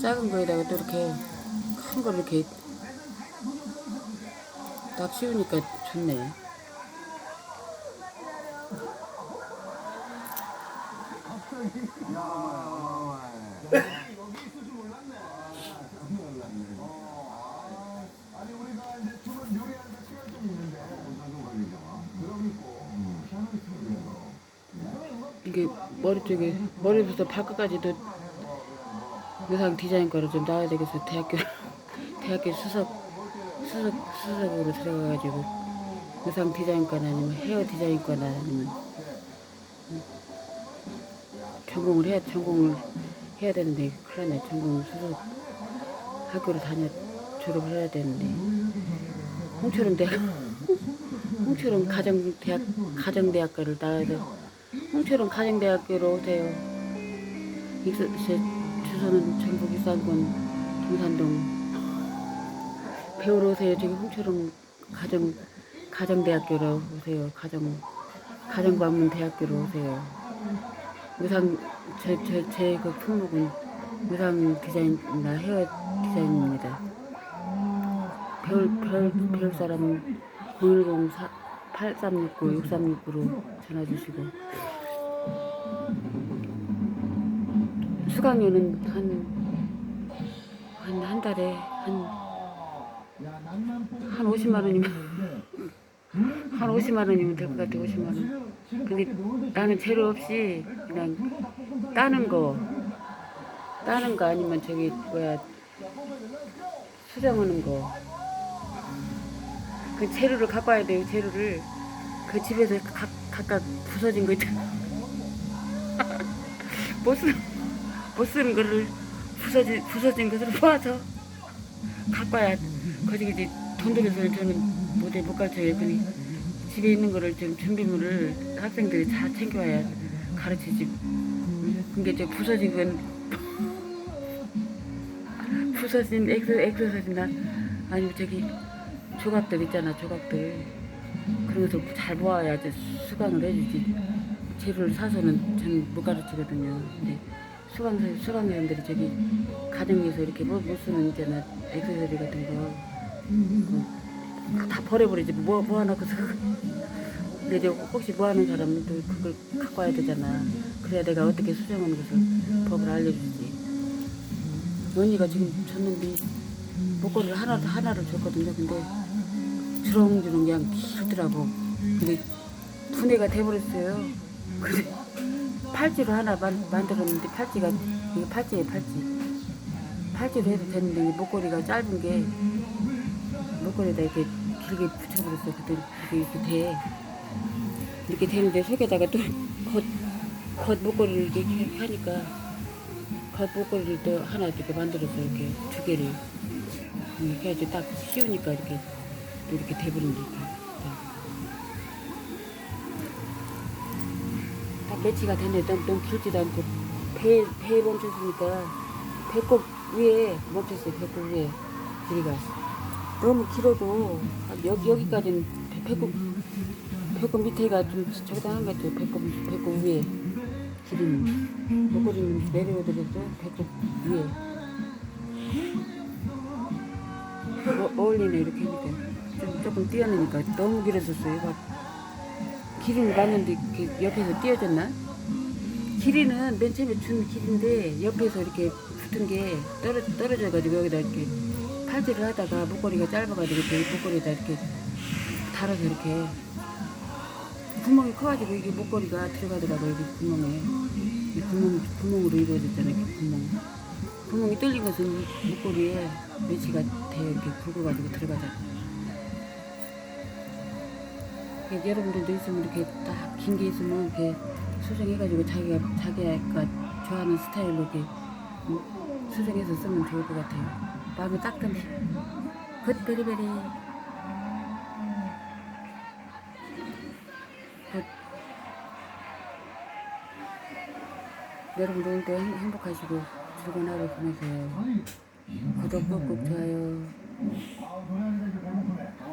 작은 거에다가 또 이렇게 큰거 이렇게 딱 씌우니까 좋네. 이게 머리 쪽에 머리부터 발끝까지도 의상 디자인과로 좀 나와야 되겠어 대학교 대학교 수석 수석 수석으로 들어가가지고 의상 디자인과나 아니면 헤어 디자인과나 아니면 음, 전공을 해야 전공을 해야 되는데 났네. 전공을 수석 학교를 다녀 졸업을 해야 되는데. 홍초롱 대학 홍초롱 가정대학 가정대학과를 나와야 돼. 홍초롱 가정대학교로 오세요. 익서, 제 주소는 전북 익산군 동산동 배우러 오세요. 저기 홍초롱 가정 가정대학교로 오세요. 가정 가정방문 대학교로 오세요. 의상 제제제그 품목은 의상 디자인이나 헤어 디자인입니다. 배울 배울 배울 사람은 010 8369 6369로 전화 주시고 수강료는 한, 한, 한 달에 한, 한 50만 원이면, 한 50만 원이면 될 것 같아, 50만 원. 근데 나는 재료 없이 그냥 따는 거, 따는 거 아니면 저기, 뭐야, 수정하는 거. 그 재료를 갖고 와야 돼요, 재료를. 그 집에서 각, 각각 부서진 거 있잖아. 못 쓰는, 못 쓰는 거를 부서진, 부서진 것을 모아서 갖고 와야, 거기 이제 돈 들여서 저는 못해 못 가르쳐요. 그니 집에 있는 거를 좀 준비물을 학생들이 다 챙겨와야 가르치지. 근데 저 부서진 건, 부서진 엑소, 엑소사진나 아니면 저기 조각들 있잖아, 조각들. 그런 것을 잘 모아야 이제 수강을 해주지. 재료를 사서는 저는 못 가르치거든요. 근데 수강 수강생들이 저기 가정에서 이렇게 못, 못 쓰는 있잖아 액세서리 같은 거. 다 버려버리지 뭐 모아놓고서. 근데 이제 혹시 사람은 또 그걸 갖고 와야 되잖아. 그래야 내가 어떻게 수정하는 것을 법을 알려주지. 언니가 지금 줬는데 목걸이를 하나 하나를 줬거든요. 근데 주렁주렁 그냥 길더라고. 근데 분해가 돼버렸어요. 그래 팔찌로 하나 만, 만들었는데 팔찌가 이게 팔찌예요 팔찌. 팔찌로 해도 되는데 이 목걸이가 짧은 게 목걸이에다 이렇게 길게 붙여버렸어. 그때 이렇게, 이렇게 돼. 이렇게 되는데 속에다가 또 겉, 겉 목걸이를 이렇게 하니까 겉 목걸이를 또 하나 이렇게 만들어서 이렇게 두 개를 이렇게 해가지고 딱 씌우니까 이렇게 또 이렇게 돼버린다니까. 딱 매치가 됐네. 너무, 너무 길지도 않고 배, 배에 멈췄으니까 배꼽 위에 멈췄어요. 배꼽 위에 길이가 너무 길어도 한 여기 여기까지는 배- 배꼽 배꼽 밑에가 좀 적당한 것 같아요. 배꼽 배꼽 위에 길이는 목걸이는 내려오더라도 배꼽 위에 어, 어울리네 이렇게 하니까 좀 조금 띄어내니까 너무 길어졌어요. 막 길이는 맞는데 이렇게 옆에서 띄어졌나? 길이는 맨 처음에 준 길인데 옆에서 이렇게 붙은 게 떨어, 떨어져가지고 여기다 이렇게 팔찌를 하다가 목걸이가 짧아가지고 이렇게 목걸이에다 이렇게 달아서 이렇게 구멍이 커가지고 이게 목걸이가 들어가더라고요. 여기 구멍에. 이 구멍, 구멍으로 이루어졌잖아요. 이렇게 구멍. 구멍이 뚫린 것은 목걸이에 매치가 돼요. 이렇게 굵어가지고 들어가잖아요. 여러분들도 있으면 이렇게 딱 긴 게 있으면 이렇게 수정해가지고 자기가 자기가 좋아하는 스타일로 이렇게 음, 수정해서 쓰면 좋을 것 같아요. 마음이 딱 드네. 굿. 여러분들 오늘도 행- 행복하시고 즐거운 하루 보내세요. 구독 꾹꾹 좋아요.